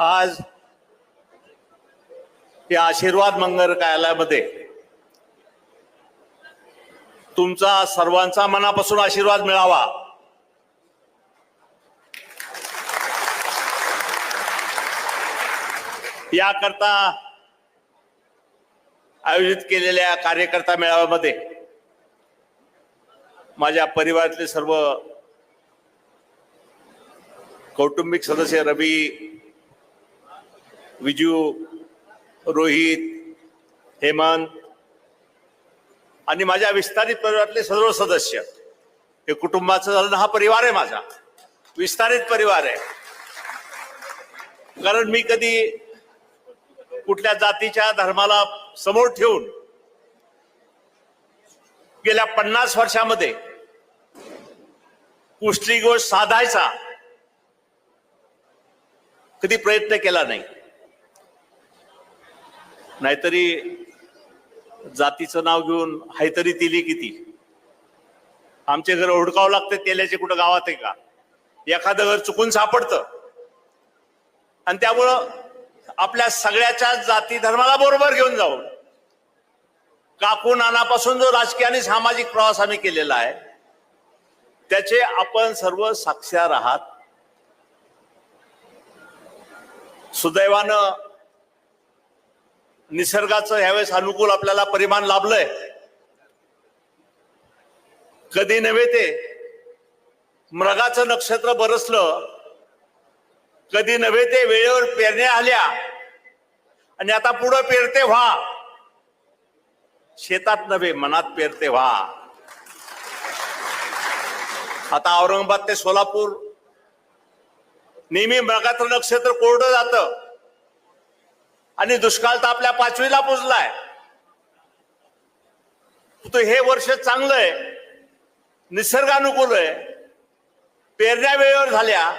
आज या आशीर्वाद मंगल कार्यालयामध्ये तुमचा सर्वांचा मनापासून आशीर्वाद मिळावा. याकरता आयोजित केलेल्या कार्यकर्ता मेळाव्यामध्ये माझ्या परिवारातले सर्व कौटुंबिक सदस्य रवी विजू रोहित हेमंत आणि माझ्या विस्तारित परिवारातले सर्व सदस्य. हे कुटुंबाचं झालं हा परिवार आहे माझा. विस्तारित परिवार आहे. कारण मी कधी कुठल्या जातीच्या धर्माला समोर ठेवून गेल्या पन्नास वर्षामध्ये कुठली गोष्ट साधायचा कधी प्रयत्न केला नाही. नाहीतरी जातीचं नाव घेऊन हायतरी तिली किती? आमचे घर हुडकावं लागते तेल्याचे कुठं गावात आहे का? एखादं घर चुकून सापडतं. आणि त्यामुळं आपल्या सगळ्याच्या जाती धर्माला बरोबर घेऊन जाऊन काकू नानापासून जो राजकीय आणि सामाजिक प्रवास आम्ही केलेला आहे त्याचे आपण सर्व साक्षार आहात. सुदैवानं निसर्गाचं ह्यावेळेस अनुकूल आपल्याला परिमाण लाभलंय. कधी नव्हे ते. मृगाचं नक्षत्र बरसलं कधी नव्हे ते वेळेवर पेरण्या आल्या. आणि आता पुढं पेरते व्हा. शेतात नव्हे मनात पेरते व्हा. आता औरंगाबाद ते सोलापूर. नेहमी मृगाचं नक्षत्र कोरडं जातं. आणि दुष्काळ तर आपल्या पाचवीला पुजलाय तो हे वर्ष चांगलं आहे निसर्गानुकूल आहे. पेरण्या वेळेवर झाल्या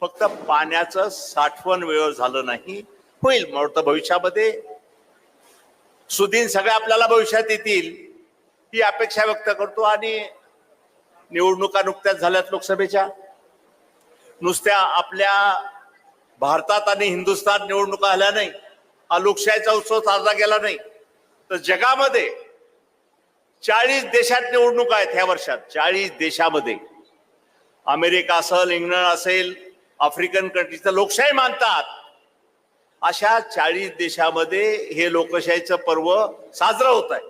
फक्त पाण्याचं साठवण वेळेवर झालं नाही. होईल मला भविष्यामध्ये. सुदीन सगळे आपल्याला भविष्यात येतील ही अपेक्षा व्यक्त करतो आणि निवडणुका नुकत्याच झाल्यात लोकसभेच्या. नुसत्या आपल्या भारतात आणि हिंदुस्थान निवडणुका आल्या नाही. हा लोकशाहीचा उत्सव साजरा केला नाही. तर जगामध्ये चाळीस देशात निवडणुका आहेत ह्या वर्षात. चाळीस देशामध्ये. अमेरिका असेल इंग्लंड असेल आफ्रिकन कंट्रीज तर लोकशाही मानतात. अशा चाळीस देशामध्ये हे लोकशाहीचं पर्व साजरं होत आहे.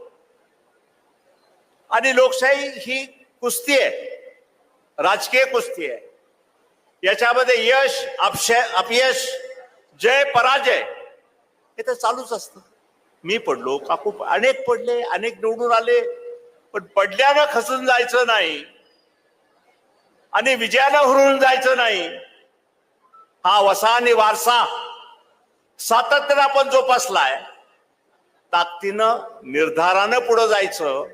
आणि लोकशाही ही कुस्ती आहे. राजकीय कुस्ती आहे. याच्यामध्ये यश अपशय अपयश जय पराजय हे तर चालूच असतं. मी पडलो काकू अनेक पडले अनेक निवडून आले पण पडल्यानं खचून जायचं नाही. आणि विजयानं हुरून जायचं नाही. हा वसा आणि वारसा सातत्यानं आपण जोपासलाय. ताकदीनं निर्धारानं पुढं जायचं.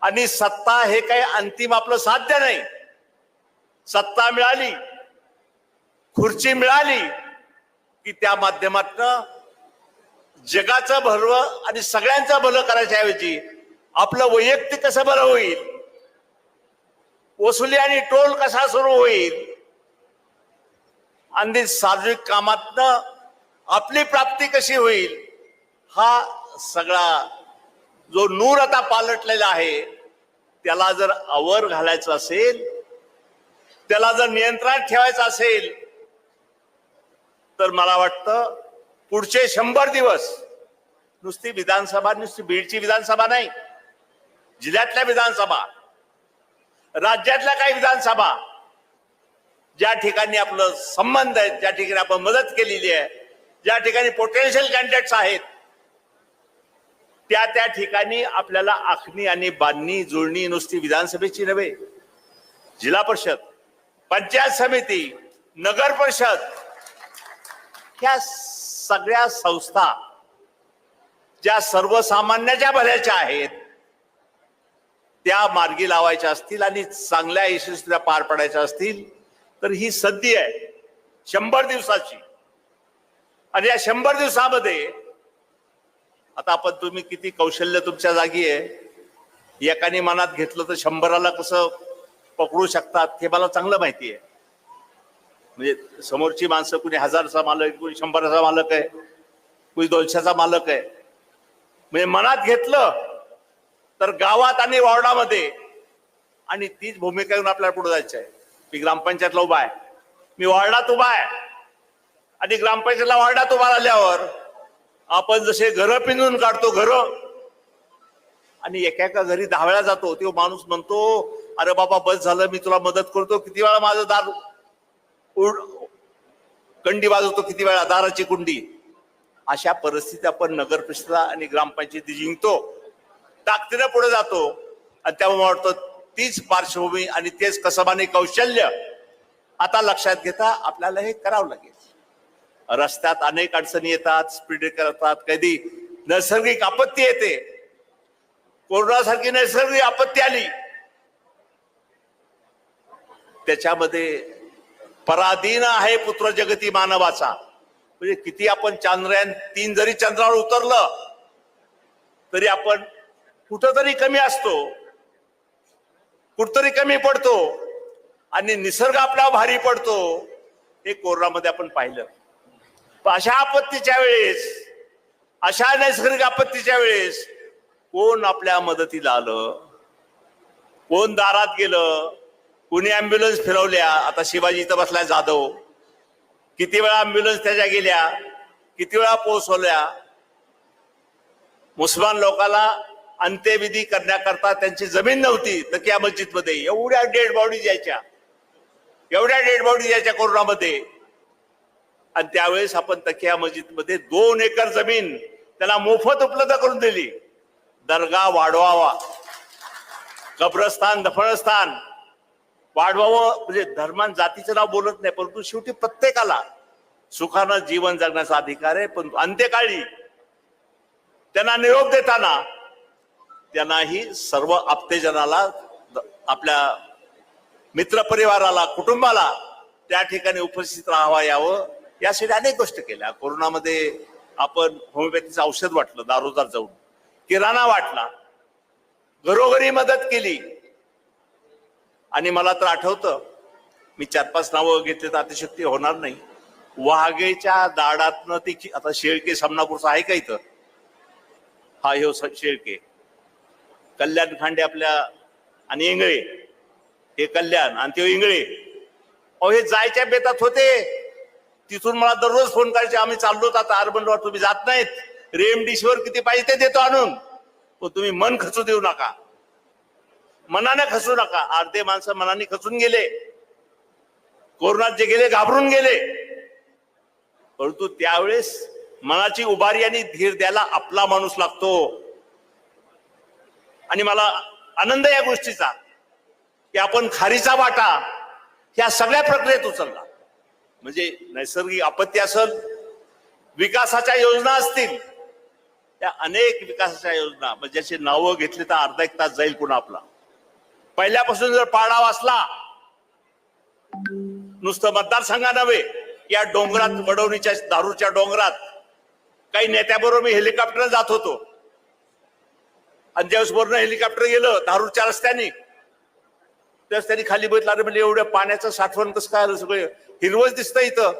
आणि सत्ता हे काही अंतिम आपलं साध्य नाही. सत्ता मिळाली खुर्ची मिळाली की त्या माध्यमातनं जगाचं भरवं आणि सगळ्यांचं भलं करायच्या ऐवजी आपलं वैयक्तिक कसं बरं होईल? वसुली आणि टोल कसा सुरू होईल? आणि सार्वजनिक कामातनं आपली प्राप्ती कशी होईल? हा सगळा जो नूर आता पालटलेला आहे त्याला जर आवर घालायचं असेल त्याला जर नियंत्रणात ठेवायचं असेल तर मला वाटतं पुढचे शंभर दिवस नुसती विधानसभा नुसती बीडची विधानसभा नाही जिल्ह्यातल्या विधानसभा राज्यातल्या काही विधानसभा ज्या ठिकाणी आपलं संबंध आहे ज्या ठिकाणी आपण मदत केलेली आहे ज्या ठिकाणी पोटेन्शियल कॅन्डिडेट्स आहेत त्या त्या ठिकाणी आपल्याला आखणी आणि बांधणी जुळणी नुसती विधानसभेची नव्हे. जिल्हा परिषद पंचायत समिती नगर परिषद ह्या सगळ्या संस्था ज्या सर्वसामान्याच्या भल्याच्या आहेत त्या मार्गी लावायच्या असतील आणि चांगल्या यशस्वीला पार पडायच्या असतील तर ही संधी आहे. शंभर दिवसाची. आणि या शंभर दिवसामध्ये आता आपण तुम्ही किती कौशल्य तुमच्या जागी आहे एकाने मनात घेतलं तर शंभराला कसं पकडू शकतात हे मला चांगलं माहिती आहे. म्हणजे समोरची माणसं कुणी हजारचा मालक कुणी शंभराचा मालक आहे कुणी दोनशेचा मालक आहे. म्हणजे मनात घेतलं तर गावात आणि वॉर्डामध्ये आणि तीच भूमिका घेऊन आपल्याला पुढे जायचं आहे. मी ग्रामपंचायतला उभा आहे. मी वॉर्डात उभा आहे. आणि ग्रामपंचायतला वॉर्डात उभा राहिल्यावर आपण जसे घरं पिंजून काढतो घरं आणि एका एका घरी दहा वेळा जातो तो माणूस म्हणतो अरे बाबा बस झालं मी तुला मदत करतो किती वेळा माझं दार कंडी वाजवतो किती वेळा? दाराची कुंडी. अशा परिस्थितीत आपण नगर परिषदा आणि ग्रामपंचायती जिंकतो. ताकदीनं पुढे जातो. आणि त्यामुळे वाटतं तीच पार्श्वभूमी आणि तेच कसबाने कौशल्य आता लक्षात घेता आपल्याला हे करावं लागेल. रस्त्यात अनेक अडचणी येतात स्पीड करतात कधी नैसर्गिक आपत्ती येते. कोरोनासारखी नैसर्गिक आपत्ती आली. त्याच्यामध्ये पराधीन आहे पुत्र जगती मानवाचा. म्हणजे किती आपण चांद्रयान तीन जरी चंद्रावर उतरलं तरी आपण कुठंतरी कमी असतो. कुठतरी कमी पडतो. आणि निसर्ग आपला भारी पडतो. हे कोरोनामध्ये आपण पाहिलं. पण अशा आपत्तीच्या वेळेस अशा नैसर्गिक आपत्तीच्या वेळेस कोण आपल्या मदतीला आलं? कोण दारात गेलं? कुणी अँब्युलन्स फिरवल्या आता शिवाजी इथं बसला जाधव. किती वेळा अँब्युलन्स त्याच्या गेल्या किती वेळा पोहोचवल्या. मुसलमान लोकाला अंत्यविधी करण्याकरता त्यांची जमीन नव्हती तकिया मस्जिदमध्ये. एवढ्या डेड बॉडी यायच्या एवढ्या डेड बॉडी यायच्या कोरोनामध्ये. आणि त्यावेळेस आपण तकिया मस्जिदमध्ये दोन एकर जमीन त्याला मोफत उपलब्ध करून दिली. दर्गा वाढवावा. कब्रस्थान दफनस्थान. वाढवावं म्हणजे धर्मान जातीचं नाव बोलत नाही परंतु शेवटी प्रत्येकाला सुखानं जीवन जगण्याचा अधिकार आहे. पण अंत्यकाळी त्यांना निरोप देताना त्यांनाही सर्व आप्तेजनाला आपल्या मित्रपरिवाराला कुटुंबाला त्या ठिकाणी उपस्थित राहावा यावं यासाठी अनेक गोष्टी केल्या. कोरोनामध्ये आपण होमिओपॅथीचं औषध वाटलं दारोदार जाऊन. किराणा वाटला. घरोघरी मदत केली. आणि मला तर आठवतं मी चार पाच नावं घेतली तर अतिशक्ती होणार नाही. वाघेच्या दाडातनं ती आता शेळके सामनापूरचा आहे का इथं? हा हे शेळके. कल्याण खांडे आपल्या आणि इंगळे. हे कल्याण आणि ते इंगळे. अहो हे जायच्या बेतात होते. तिथून मला दररोज फोन करायचे आम्ही चाललो आता अर्बनवर तुम्ही जात नाहीत. रेमडिशवर किती पाहिजे ते देतो आणून. पण तुम्ही मन खचू देऊ नका. मनाने खचू नका. अर्धे माणसं मनाने खचून गेले. कोरोनात जे गेले घाबरून गेले. परंतु त्यावेळेस मनाची उभारी आणि धीर द्यायला आपला माणूस लागतो. आणि मला आनंद या गोष्टीचा की आपण खारीचा वाटा ह्या सगळ्या प्रक्रियेत उचलला. म्हणजे नैसर्गिक आपत्ती असेल विकासाच्या योजना असतील त्या अनेक विकासाच्या योजना म्हणजे ज्याची नावं घेतली तर अर्धा एक तास जाईल पुन्हा आपला. पहिल्यापासून जर पाडा वाचला नुसतं मतदारसंघा नव्हे या डोंगरात वडवणीच्या दारूच्या डोंगरात काही नेत्याबरोबर मी हेलिकॉप्टर जात होतो. आणि ज्यावेळेस हेलिकॉप्टर गेलं दारूच्या रस्त्याने त्यावेळेस त्यांनी खाली बघितलं अरे म्हणजे एवढ्या पाण्याचं साठवण कसं काय आलं सगळं? हिरवच दिसतं इथं.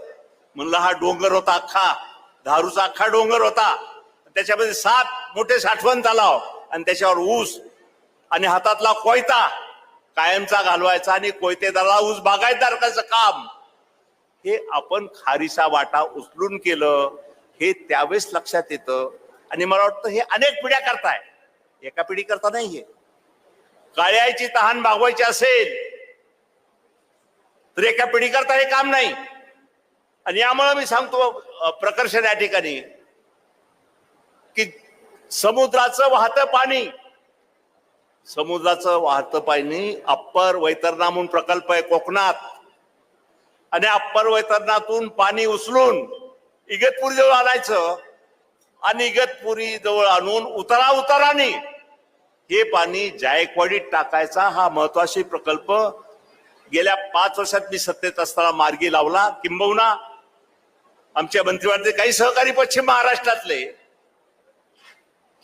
म्हणलं हा डोंगर होता अख्खा. दारूचा अख्खा डोंगर होता. त्याच्यामध्ये सात मोठे साठवण तलाव आणि त्याच्यावर ऊस आणि हातातला कोयता कायमचा घालवायचा आणि कोयतेदाराला ऊस बागायतदारकाचं काम? हे आपण खारीचा वाटा उचलून केलं हे त्यावेळेस लक्षात येतं. आणि मला वाटतं हे अनेक पिढ्या करताय. एका पिढी करता नाहीये. काळ्याची तहान भागवायची असेल तर एका पिढी करता हे काम नाही. आणि यामुळे मी सांगतो प्रकर्षण या ठिकाणी की समुद्राचं वाहतं पाणी समुद्राचं वाहतं पाणी अप्पर वैतरणा म्हणून प्रकल्प आहे कोकणात. आणि अप्पर वैतरणातून पाणी उचलून इगतपुरी जवळ आणायचं आणि इगतपुरी जवळ आणून उतरा उताराने हे पाणी जायकवाडीत टाकायचा हा महत्वाची प्रकल्प. गेल्या पाच वर्षात मी सत्तेत असताना मार्गी लावला. किंबहुना आमच्या मंत्रिमंडळाचे काही सहकारी पश्चिम महाराष्ट्रातले.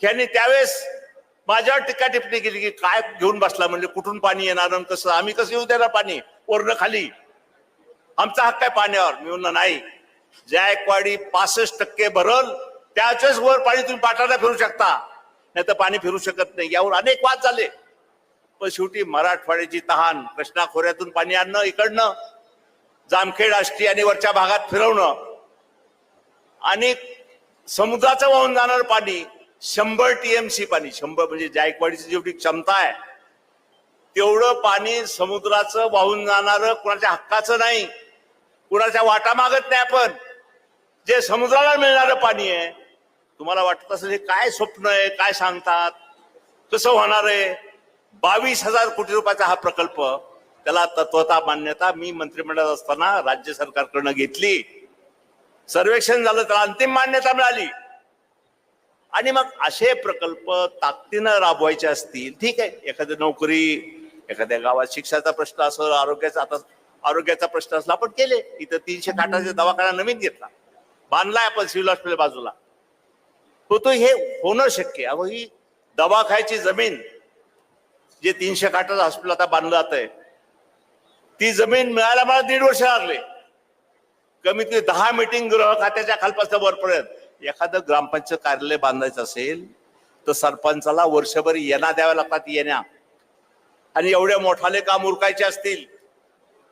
यांनी त्यावेळेस माझ्यावर टीका टिप्पणी केली की काय घेऊन बसला म्हणजे कुठून पाणी येणार आणि कसं? आम्ही कसं येऊ द्यायला पाणी? ओरणं खाली. आमचा हक्क आहे पाण्यावर. मी म्हणलं नाही. जायकवाडी पासष्ट टक्के भरल त्याच्याच वर पाणी तुम्ही पाटाला फिरू शकता. नाही तर पाणी फिरू शकत नाही. यावर अनेक वाद झाले. पण शेवटी मराठवाड्याची तहान कृष्णा खोऱ्यातून पाणी आणणं इकडनं जामखेड आष्टी आणि वरच्या भागात फिरवणं आणि समुद्राचं वाहून जाणारं पाणी शंभर टीएमसी पाणी शंभर म्हणजे जायकवाडीची जेवढी क्षमता आहे तेवढं पाणी समुद्राचं वाहून जाणारं कुणाच्या हक्काचं नाही. कुणाच्या वाटा मागत नाही आपण. जे समुद्राला मिळणारं पाणी आहे तुम्हाला वाटत असेल हे काय स्वप्न आहे काय सांगतात? कसं होणार आहे? बावीस हजार कोटी रुपयाचा हा प्रकल्प त्याला तत्वता मान्यता मी मंत्रिमंडळात असताना राज्य सरकारकडनं घेतली. सर्वेक्षण झालं त्याला अंतिम मान्यता मिळाली. आणि मग असे प्रकल्प ताकदीनं राबवायचे असतील ठीक आहे. एखादी नोकरी एखाद्या गावात शिक्षणाचा प्रश्न असेल आरोग्याचा आता आरोग्याचा प्रश्न असला आपण केले. इथं तीनशे खाटाचा दवाखाना नवीन घेतला. बांधलाय आपण सिव्हिल हॉस्पिटल बाजूला. तो हे होणं शक्य आहे. ही दवाखायची जमीन जे तीनशे खाटाचं हॉस्पिटल आता बांधलं जात आहे ती जमीन मिळायला मला दीड वर्ष लागले. कमीत कमी दहा मिटिंग गृह खात्याच्या खालपासून वरपर्यंत. एखादं ग्रामपंचायत कार्यालय बांधायचं असेल तर सरपंचाला वर्षभर येणा द्याव्या लागतात येण्या. आणि एवढे मोठाले काम उरकायचे असतील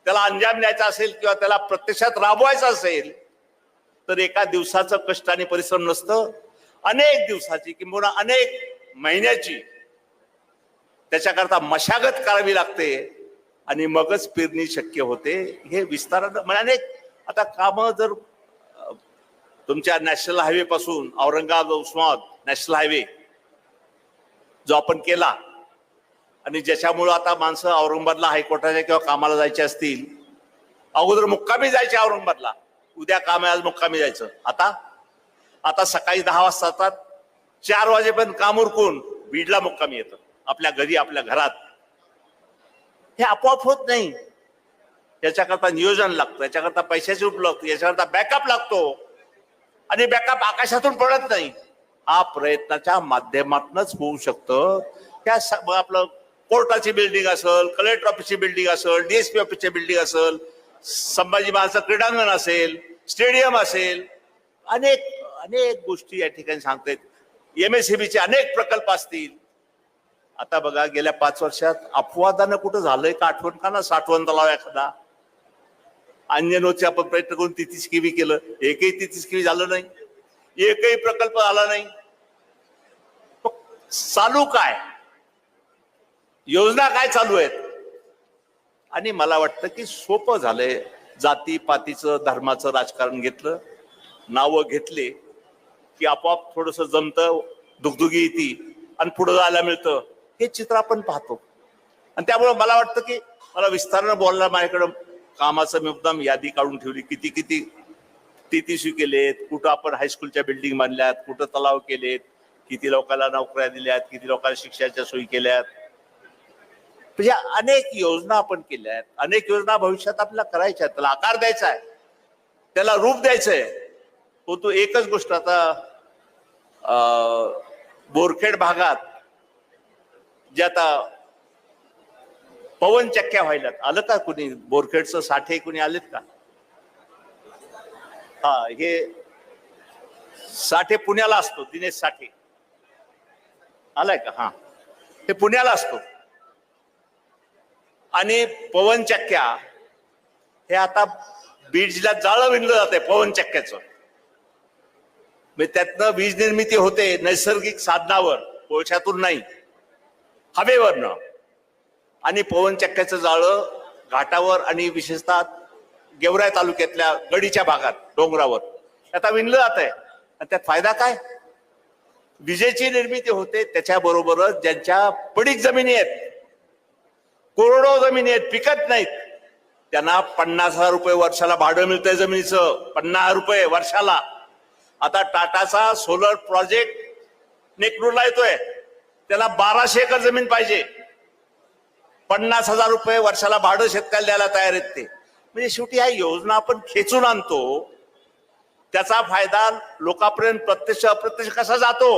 त्याला अंजाम द्यायचा असेल किंवा त्याला प्रत्यक्षात राबवायचं असेल तर एका दिवसाचं कष्ट आणि परिश्रम नसतं. अनेक दिवसाची किंवा अनेक महिन्याची त्याच्याकरता मशागत करावी लागते आणि मगच पेरणी शक्य होते हे विस्तारानं म्हणजे अनेक आता कामं जर तुमच्या नॅशनल हायवे पासून औरंगाबाद उस्मानाबाद नॅशनल हायवे जो आपण केला आणि ज्याच्यामुळं आता माणसं औरंगाबादला हायकोर्टाच्या किंवा कामाला जायचे असतील अगोदर मुक्कामी जायचे औरंगाबादला उद्या काम आहे आज मुक्कामी जायचं. आता आता सकाळी दहा वाजता जातात चार वाजेपर्यंत काम उरकून बीडला मुक्कामी येतं आपल्या घरी आपल्या घरात. हे आपोआप होत नाही. याच्याकरता नियोजन लागतं याच्याकरता पैशाची उपलब्ध याच्याकरता बॅकअप लागतो. आणि बॅकअप आकाशातून पडत नाही. हा प्रयत्नाच्या माध्यमातूनच होऊ शकतं. त्या आपलं कोर्टाची बिल्डिंग असेल कलेक्टर ऑफिसची बिल्डिंग असेल डीएसपी ऑफिसची बिल्डिंग असेल संभाजी महाराजचं क्रीडांगण असेल स्टेडियम असेल अनेक अनेक गोष्टी या ठिकाणी सांगतायत बीचे अनेक प्रकल्प असतील. आता बघा गेल्या पाच वर्षात अपवादानं कुठं झालंय का आठवण? का ना साठवण तलाव एखादा? अंजनोचे आपण प्रयत्न करून तिथीच किवी केलं. एकही तितीस किवी झालं नाही. एकही प्रकल्प आला नाही. चालू काय? योजना काय चालू आहेत? आणि मला वाटतं की सोपं झालंय. जाती पातीचं धर्माचं राजकारण घेतलं. नावं घेतले की आपोआप थोडस जमतं दुगदुगी येते आणि पुढे जायला मिळतं. हे चित्र आपण पाहतो. आणि त्यामुळे मला वाटतं की मला विस्तारानं बोलायला माझ्याकडं कामाचं मी मुद्दाम यादी काढून ठेवली. किती किती टीटीसी केलेत कुठं आपण हायस्कूलच्या बिल्डिंग बांधल्यात कुठं तलाव केलेत किती लोकांना नोकऱ्या दिल्यात किती लोकांना शिक्षणाच्या सोयी केल्यात. म्हणजे अनेक योजना आपण केल्या आहेत अनेक योजना भविष्यात आपल्याला करायच्या आहेत. त्याला आकार द्यायचा आहे. त्याला रूप द्यायचं आहे. हो तू एकच गोष्ट आता बोरखेड भागात जे आता पवन चक्क्या व्हायल्यात. आलं का कुणी? बोरखेडचं साठे कुणी आलेत का? हा हे साठे पुण्याला असतो दिनेश साठे. आलाय का? हा. हे पुण्याला असतो. आणि पवन चक्क्या हे आता बीजला जाळं विणलं जाते पवन चक्क्याचं. त्यातनं वीज निर्मिती होते नैसर्गिक साधनावर कोळशातून नाही. हवेवरनं. आणि पवनचक्क्याचं जाळं घाटावर आणि विशेषतः गेवराय तालुक्यातल्या गडीच्या भागात डोंगरावर. आता विणलं जात आहे. आणि त्यात फायदा काय? विजेची निर्मिती होते त्याच्याबरोबरच ज्यांच्या पडीक जमिनी आहेत कोरडो जमिनी आहेत पिकत नाहीत त्यांना पन्नास हजार रुपये वर्षाला भाडं मिळतंय जमिनीचं. पन्नास हजार रुपये वर्षाला. आता टाटाचा सोलर प्रोजेक्ट नेकडूरला येतोय. त्याला बाराशे एकर जमीन पाहिजे. पन्नास हजार रुपये वर्षाला भाडं शेतकऱ्याला द्यायला तयार आहेत ते. म्हणजे शेवटी ह्या योजना आपण खेचून आणतो. त्याचा फायदा लोकांपर्यंत प्रत्यक्ष अप्रत्यक्ष कसा जातो?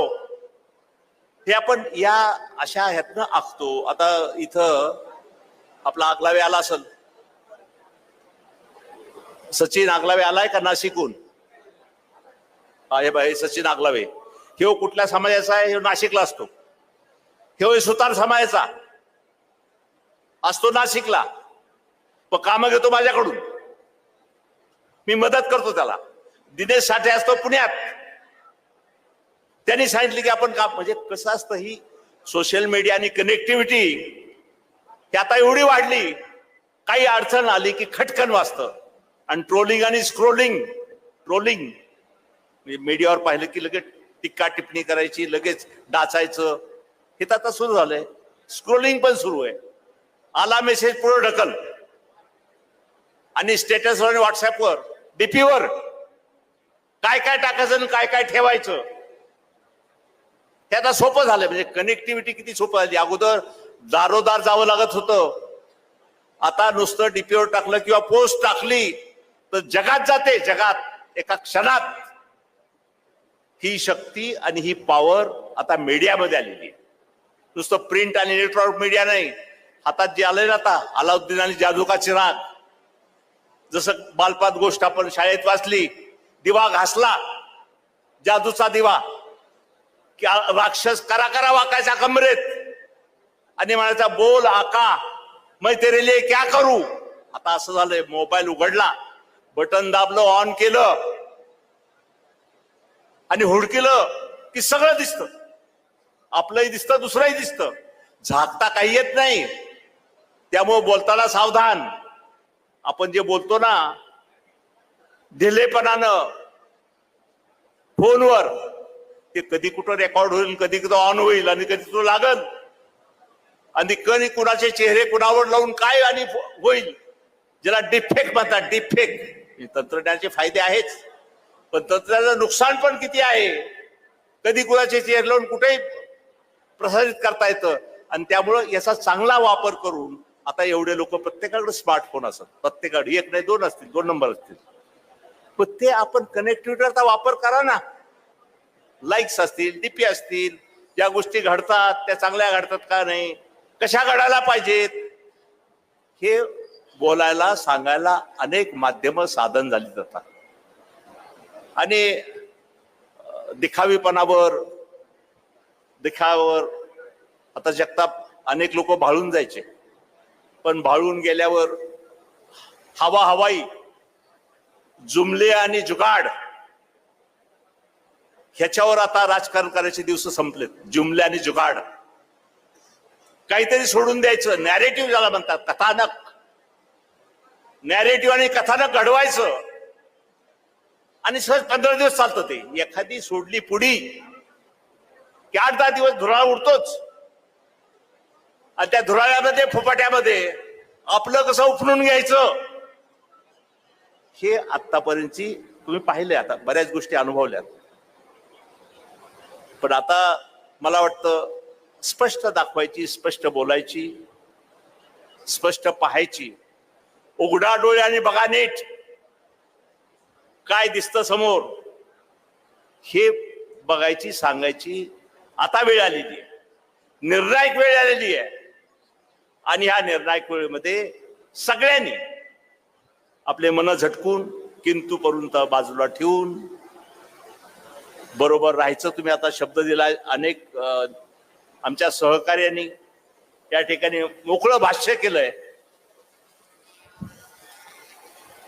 हे आपण या अशा ह्यातनं आखतो. आता इथं आपला आगलावे आला असेल. सचिन आगलावे आलाय का नाशिकहून? हे बाई सचिन आगलावे. हे हो कुठल्या समाजाचा आहे? हे नाशिकला असतो. हे सुतार समाजाचा. असतो नाशिकला व कामं घेतो माझ्याकडून. मी मदत करतो त्याला. दिनेश साठे असतो पुण्यात. त्यांनी सांगितलं की आपण का म्हणजे कसं असतं ही सोशल मीडिया आणि कनेक्टिव्हिटी ही आता एवढी वाढली. काही अडचण आली की खटकन वाचतं आणि ट्रोलिंग आणि स्क्रोलिंग ट्रोलिंग मीडियावर पाहिलं की लगेच टिक्का टिप्पणी करायची लगेच डाचायचं हे तर आता सुरू झालंय. स्क्रोलिंग पण सुरू आहे. आला मेसेज पुढे ढकल. आणि स्टेटसवर आणि व्हॉट्सअपवर डीपीवर काय काय टाकायचं आणि काय काय ठेवायचं. हे आता सोपं झालं म्हणजे कनेक्टिव्हिटी किती सोपं झाली. अगोदर दारोदार जावं लागत होतं. आता नुसतं डीपीवर टाकलं किंवा पोस्ट टाकली तर जगात जाते जगात एका क्षणात. ही शक्ती आणि ही पॉवर आता मीडियामध्ये आलेली आहे. नुसतं प्रिंट आणि इलेक्ट्रॉनिक मीडिया नाही. हातात जे आलंय ना आता अलाउद्दीन आणि जादू का चिराग जसं बालपात गोष्ट आपण शाळेत वाचली दिवा घासला जादूचा दिवा की राक्षस करा करा वाकायचा कमरेत. आणि म्हणायचा बोल आका मै तेरे लिए क्या करू? आता असं झालंय मोबाईल उघडला बटन दाबलं ऑन केलं आणि हुडकिलं की सगळं दिसतं. आपलंही दिसतं दुसरंही दिसतं. झाकता काही येत नाही. त्यामुळे बोलताना सावधान. आपण जे बोलतो ना दिलेपणानं फोनवर ते कधी कुठं रेकॉर्ड होईल कधी कुठं ऑन होईल आणि कधी तो लागल. आणि कधी कुणाचे चेहरे कुणावर लावून काय आणि होईल ज्याला डिफेक्ट म्हणतात डिफेक्ट तंत्रज्ञानाचे फायदे आहेच. पण तंत्रज्ञानाचं नुकसान पण किती आहे? कधी कुणाचे चेहरे लावून कुठेही प्रसारित करता येतं? आणि त्यामुळं याचा चांगला वापर करून आता एवढे लोक प्रत्येकाकडे स्मार्टफोन असतात. प्रत्येकाकडे एक नाही दोन असतील दोन नंबर असतील. पण ते आपण कनेक्टिव्हिटीचा वापर करा ना. लाईक्स असतील डीपी असतील ज्या गोष्टी घडतात त्या चांगल्या घडतात का नाही कशा घडायला पाहिजेत? हे बोलायला सांगायला अनेक माध्यम साधन झाली जातात. आणि दिखावीपणावर दिखावर आता जगताप अनेक लोक भाळून जायचे. पण भाळून गेल्यावर हवा हवाई जुमले आणि जुगाड ह्याच्यावर आता राजकारण करायचे दिवस संपलेत. जुमले आणि जुगाड. काहीतरी सोडून द्यायचं. नॅरेटिव्ह ज्याला म्हणतात कथानक. नॅरेटिव्ह आणि कथानक घडवायचं. आणि सहज पंधरा दिवस चालतं ते. एखादी सोडली पुढी की आठ दहा दिवस धुराळा उडतोच. आणि त्या धुराळ्यामध्ये फुपाट्यामध्ये आपलं कसं उपणून घ्यायचं? हे आतापर्यंतची तुम्ही पाहिले आता बऱ्याच गोष्टी अनुभवल्यात. पण आता मला वाटतं स्पष्ट दाखवायची स्पष्ट बोलायची स्पष्ट पाहायची. उघडा डोळे आणि बघा नीट. काय दिसतं समोर? हे बघायची सांगायची आता वेळ आलेली आहे. निर्णायक वेळ आलेली आहे. आणि ह्या निर्णायक वेळेमध्ये सगळ्यांनी आपले मन झटकून किंतु पर्यंत बाजूला ठेवून बरोबर राहायचं. तुम्ही आता शब्द दिलाय अनेक आमच्या सहकार्यांनी या ठिकाणी मोकळं भाष्य केलंय.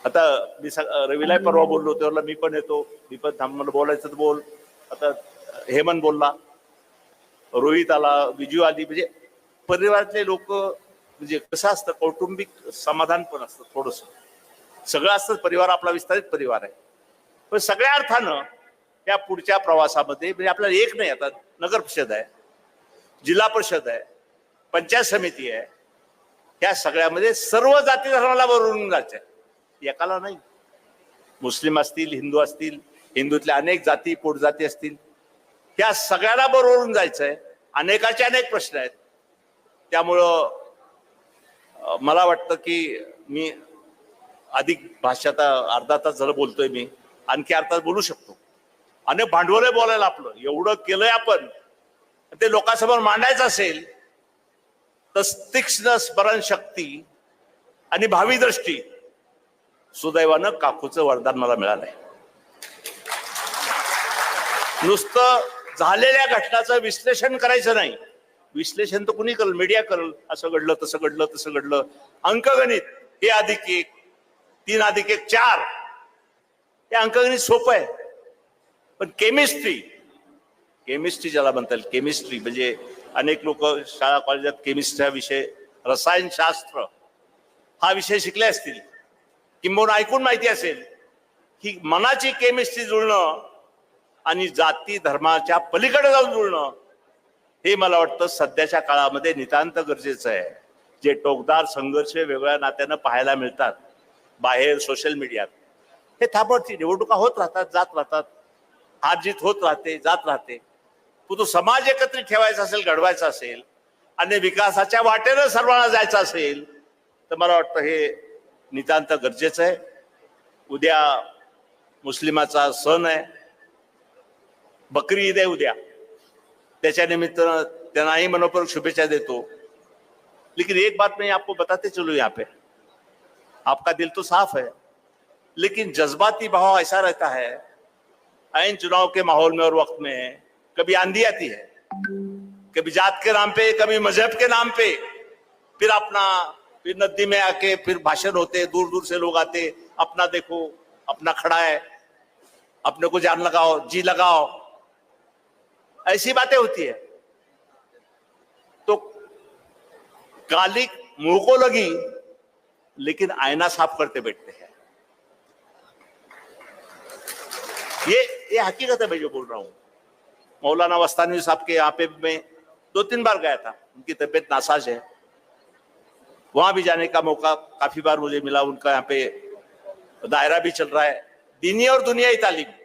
आता मी रविला परवा बोललो तेव्हा मी पण येतो. मी पण थांब मला बोलायचं तर बोल. आता हेमंत बोलला. रोहित आला विजू आली म्हणजे परिवारातले लोक म्हणजे कसं असतं कौटुंबिक समाधान पण असतं थोडस. सगळं असतं परिवार आपला विस्तारित परिवार आहे. पण सगळ्या अर्थानं त्या पुढच्या प्रवासामध्ये म्हणजे आपल्याला एक नाही आता नगर परिषद आहे जिल्हा परिषद आहे पंचायत समिती आहे या सगळ्यामध्ये सर्व जाती धर्माला वरून जायचं आहे एकाला नाही. मुस्लिम असतील हिंदू असतील हिंदूतल्या अनेक जाती पोटजाती असतील. त्या सगळ्याला बरोबरून जायचं आहे अनेकाचे अनेक प्रश्न आहेत. त्यामुळं मला वाटतं की मी अधिक भाषा आता अर्धा तास झालं बोलतोय मी आणखी अर्धा बोलू शकतो. आणि भांडवल बोलायला आपलं. एवढं केलंय आपण ते लोकांसमोर मांडायचं असेल तर तीक्ष्ण स्मरण शक्ती आणि भावी दृष्टी सुदैवानं काकूचं वरदान मला मिळालंय. नुसतं झालेल्या घटनाचं विश्लेषण करायचं नाही. विश्लेषण तर कुणी करल? मीडिया करल. असं घडलं तसं घडलं तसं घडलं. अंकगणित हे अधिक एक. तीन अधिक एक चार. हे अंकगणित सोपं आहे. पण केमिस्ट्री केमिस्ट्री ज्याला म्हणता येईल केमिस्ट्री म्हणजे अनेक लोक शाळा कॉलेजात केमिस्ट्री हा विषय रसायनशास्त्र हा विषय शिकले असतील. किंबहुना ऐकून माहिती असेल की मनाची केमिस्ट्री जुळणं आणि जाती धर्माच्या पलीकडे जाऊन जुळणं हे मला वाटतं सध्याच्या काळामध्ये नितांत गरजेचं आहे. जे टोकदार संघर्ष वेगवेगळ्या नात्यानं पाहायला मिळतात बाहेर सोशल मीडियात हे थापडची निवडणुका होत राहतात जात राहतात. हार जीत होत राहते जात राहते. तू तो समाज एकत्रित ठेवायचा असेल घडवायचा असेल आणि विकासाच्या वाटेनं सर्वांना जायचं असेल तर मला वाटतं हे नितांत गरजेचं आहे. उद्या मुस्लिमाचा सण आहे. बकरी ईद आहे उद्या. त्याच्या निमित्तानं त्यांनाही मनोपूर्वक शुभेच्छा देतो। लेकिन एक बात मैं आपको बताते चलूँ यहाँ पे। आपका दिल तो साफ़ है, लेकिन जज्बाती भाव ऐसा रहता है ऐन चुनाव के माहौल में और वक्त में कभी आंधी आती है, कभी जात के नाम पे, कभी मज़हब के नाम पे, फिर अपना, फिर नदी में आके फिर भाषण होते दूर दूर से लोग आते, अपना देखो, अपना खड़ा है, अपने को जान लगाओ, जी लगाओ ऐसी बातें होती है। तो काली मुँह को लगी, लेकिन आईना साफ़ करते बैठते हैं। ये ये हकीकत है मैं जो बोल रहा हूँ। मौलाना वस्तानी साहब के यहाँ पे मैं दो तीन बार गया था। उनकी तबीयत नासाज है। वहाँ भी जाने का मौका काफ़ी बार मुझे मिला। उनका यहाँ पे दायरा भी चल रहा है। दीनी और दुनियाई तालीम।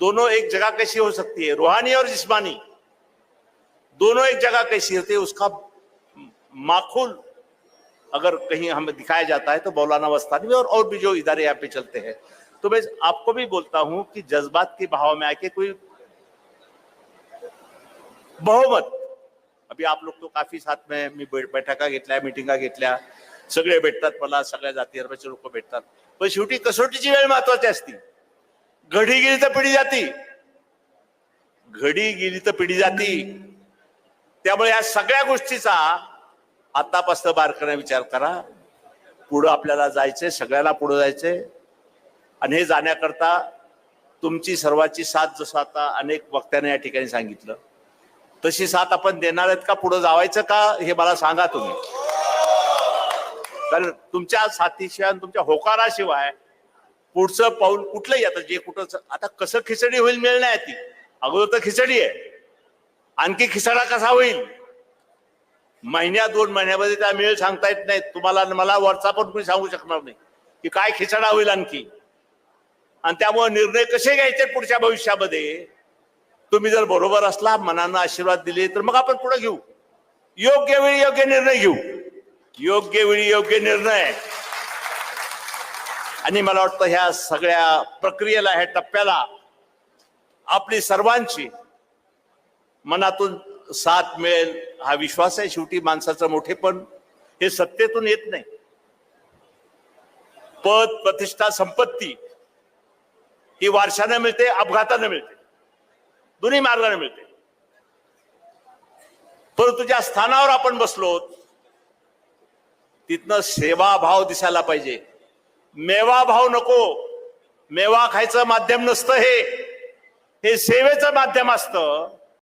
दोनों एक जगह कैसी हो सकती है? रूहानी और जिस्मानी। दोनों एक जगह कैसी होती है? उसका माखुल अगर कहीं हमें दिखाया जाता है तो मौलाना वस्तानी और, और भी जो इदारे यहाँ पे चलते हैं। तो मैं आपको भी बोलता हूँ कि जज्बात के भाव में आके कोई बहुमत। अभी आप लोग तो काफ़ी साथ में मी बैठका घेतल्या मिटिंगा घेतल्या सगळे भेटतात मला सगळ्या जाती धर्माचे लोक भेटतात पण शेवटी कसोटीची वेळ महत्वाची घडी गेली तर पिढी जाती. घडी गेली तर पिढी जाती. त्यामुळे या सगळ्या गोष्टीचा आतापासून बारकाने विचार करा. पुढं आपल्याला जायचंय सगळ्याला पुढं जायचंय. आणि हे जाण्याकरता तुमची सर्वांची साथ जसं आता अनेक वक्त्याने या ठिकाणी सांगितलं. तशी साथ आपण देणार आहेत का? पुढे जावायचं का? हे मला सांगा तुम्ही. कारण तुमच्या साथीशिवाय तुमच्या होकाराशिवाय पुढचं पाऊल कुठलंही आता जे कुठं आता कसं खिचडी होईल मिळणार नाही ती? अगोदर तर खिचडी आहे. आणखी खिचडा कसा होईल? महिन्या दोन महिन्यामध्ये त्या मिळेल सांगता येत नाही तुम्हाला मला वरचा पण कोणी सांगू शकणार नाही. की काय खिचडा होईल आणखी? आणि त्यामुळे निर्णय कसे घ्यायचे पुढच्या भविष्यामध्ये? तुम्ही जर बरोबर असला मनानं आशीर्वाद दिले तर मग आपण पुढे घेऊ. योग्य वेळी योग्य निर्णय घेऊ. योग्य वेळी योग्य निर्णय. आणि मला वाटतं ह्या सगळ्या प्रक्रियेला ह्या टप्प्याला आपली सर्वांची मनातून साथ मिळेल हा विश्वास आहे. शेवटी माणसाचं मोठेपण हे सत्तेतून येत नाही. पद प्रतिष्ठा संपत्ती ही वारशानं मिळते अपघातानं मिळते. दोन्ही मार्गाने मिळते. परंतु ज्या स्थानावर आपण बसलो तिथनं सेवाभाव दिसायला पाहिजे. मेवा भाव नको. मेवा खायचं माध्यम नसतं हे. हे सेवेचं माध्यम असतं.